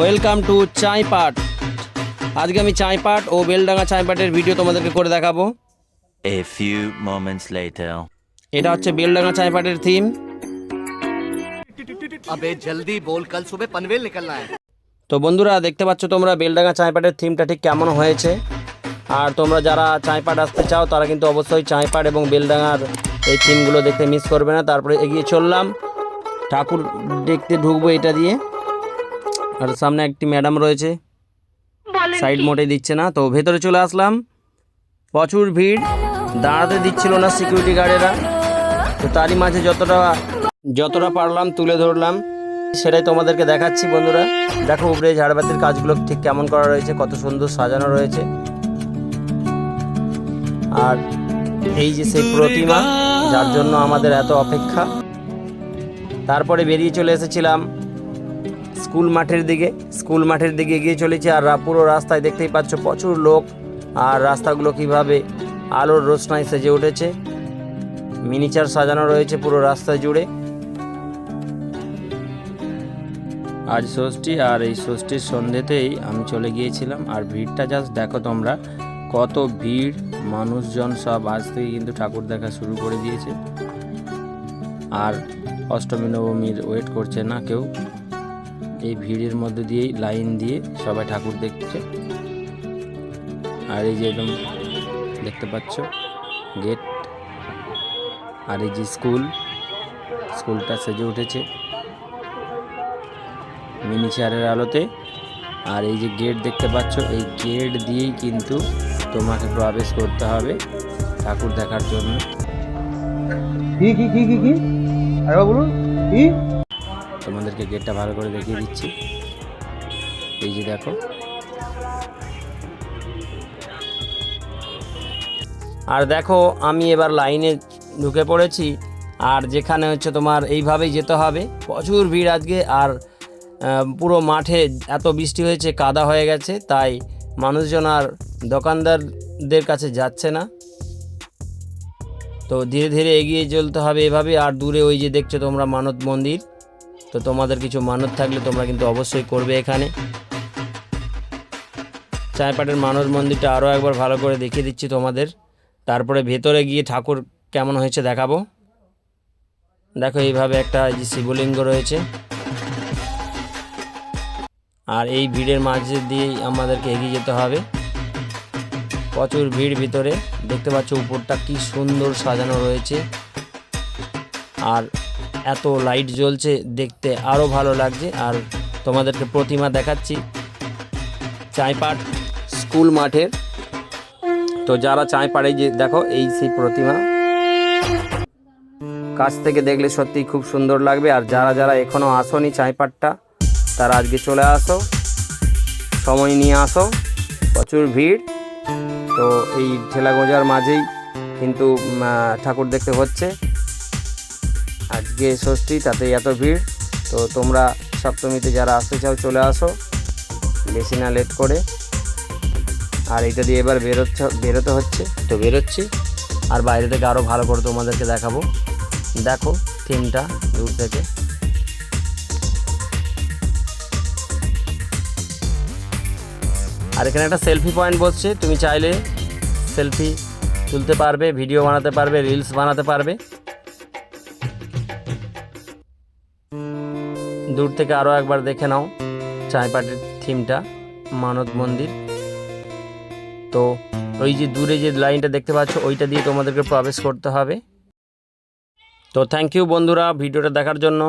Welcome to Chaipat আজকে আমি চাঁইপাট ও Beldanga চাঁইপাটের video তোমাদেরকে করে দেখাবো। এ ফিউ মোমেন্টস লেটার এটা হচ্ছে বেলডাঙ্গা চাইপাটের থিম আবে জলদি বল কাল সুবে পনভেল নিকলনা তো বন্ধুরা দেখতে পাচ্ছ তোমরা বেলডাঙ্গা চাঁইপাটের থিমটা ঠিক কেমন হয়েছে? আর তোমরা যারা চাঁইপাট আসতে চাও তারা কিন্তু অবশ্যই চাঁইপাট এবং বেলডাঙ্গার এই থিমগুলো দেখতে মিস করবে না। তারপরে এগিয়ে চললাম। ঠাকুর দেখতে ঢুকবো এটা দিয়ে। আর সামনে একটি ম্যাডাম রয়েছে। সাইড মোটে দিচ্ছে না। তো ভেতরে চলে আসলাম। প্রচুর ভিড়। দাঁড়াতে দিচ্ছিল না সিকিউরিটি গার্ডেরা তো তারই মাঝে যতটা যতটা পারলাম তুলে ধরলাম। সেটাই তোমাদেরকে দেখাচ্ছি বন্ধুরা। দেখো উপরে ঝাড়বাতির কাজগুলো ঠিক কেমন করা রয়েছে কত সুন্দর সাজানো রয়েছে। আর এই যে সেই প্রতিমা যার জন্য আমাদের এত অপেক্ষা। তারপরে বেরিয়ে চলে এসেছিলাম স্কুল মাঠের দিকে, স্কুল মাঠের দিকে এগিয়ে চলেছি আর পুরো রাস্তায় দেখতেই পাচ্ছ প্রচুর লোক আর রাস্তাগুলো কীভাবে আলোর রোশনায় সেজে উঠেছে। মিনিচার সাজানো রয়েছে পুরো রাস্তা জুড়ে। আজ ষষ্ঠী আর এই ষষ্ঠীর সন্ধ্যেতেই আমি চলে গিয়েছিলাম আর ভিড়টা জাস্ট দেখো তোমরা, কত ভিড়, মানুষজন সব আজ থেকে কিন্তু ঠাকুর দেখা শুরু করে দিয়েছে। আর অষ্টমী নবমীর ওয়েট করছে না কেউ। এই ভিড়ের মধ্যে দিয়েই লাইন দিয়ে সবাই ঠাকুর দেখছে। আর এই যে একদম দেখতে পাচ্ছ, গেট, আর এই যে স্কুল, স্কুলটা সেজে উঠেছে। মিনি চেয়ারের আলোতে। আর এই যে গেট দেখতে পাচ্ছ, এই গেট দিয়েই কিন্তু তোমাকে প্রবেশ করতে হবে ঠাকুর দেখার জন্য। কি কি কি কি কি? আরেকবার বলুন কি? তোমাদেরকে গেটটা ভালো করে দেখিয়ে দিচ্ছি। এই যে দেখো। আর দেখো, আমি এবার লাইনে ঢুকে পড়েছি। আর যেখানে হচ্ছে তোমার এইভাবেই যেতে হবে। প্রচুর ভিড় আজকে। আর পুরো মাঠে এত বৃষ্টি হয়েছে, কাদা হয়ে গেছে। তাই মানুষজন আর দোকানদারদের কাছে যাচ্ছে না। তো ধীরে ধীরে এগিয়ে চলতে হবে এভাবে। আর দূরে ওই যে দেখছ তোমরা মানত মন্দির। তো তোমাদের কিছু মানত থাকলে তোমরা কিন্তু অবশ্যই করবে এখানে। চায়পাটের মানত মন্দিরটা আরও একবার ভালো করে দেখিয়ে দিচ্ছি তোমাদের। তারপরে ভেতরে গিয়ে ঠাকুর কেমন হয়েছে দেখাবো। দেখো এইভাবে একটা যে শিবলিঙ্গ রয়েছে। আর এই ভিড়ের মাঝে দিয়েই আমাদেরকে এগিয়ে যেতে হবে। প্রচুর ভিড় ভিতরে। দেখতে পাচ্ছ উপরটা কি সুন্দর সাজানো রয়েছে। আর এত লাইট জ্বলছে, দেখতে আরও ভালো লাগছে। আর তোমাদেরকে প্রতিমা দেখাচ্ছি। চাঁইপাট স্কুল মাঠের। তো যারা চাঁইপাড়ে যে, দেখো, এই সেই প্রতিমা। কাছ থেকে দেখলে সত্যি খুব সুন্দর লাগবে। আর যারা যারা এখনও আসোনি চাঁইপাটটা তারা আজকে চলে আসো। সময় নিয়ে আসো। প্রচুর ভিড়। তো এই ঠেলা গোজার মাঝেই কিন্তু ঠাকুর দেখতে হচ্ছে। আজকে ষষ্ঠী তাতে এত ভিড়। তো তোমরা সপ্তমীতে যারা আসতে চাও, চলে আসো। বেশি না লেট করে। আর এটা দিয়ে এবার বেরোচ্ছে, বেরোতে হচ্ছে। তো বেরোচ্ছি। আর বাইরে থেকে আরও ভালো করে তোমাদেরকে দেখাবো। দেখো, থিমটা দূর থেকে। আর এখানে একটা সেলফি পয়েন্ট বসছে। তুমি চাইলে সেলফি তুলতে পারবে, ভিডিও বানাতে পারবে, রিলস বানাতে পারবে। দূর থেকে আরও একবার দেখে নাও চায়পাটির থিমটা, মানত মন্দির। তো ওই যে দূরে যে লাইনটা দেখতে পাচ্ছ, ওইটা দিয়ে তোমাদেরকে প্রবেশ করতে হবে। তো থ্যাংক ইউ বন্ধুরা ভিডিওটা দেখার জন্য।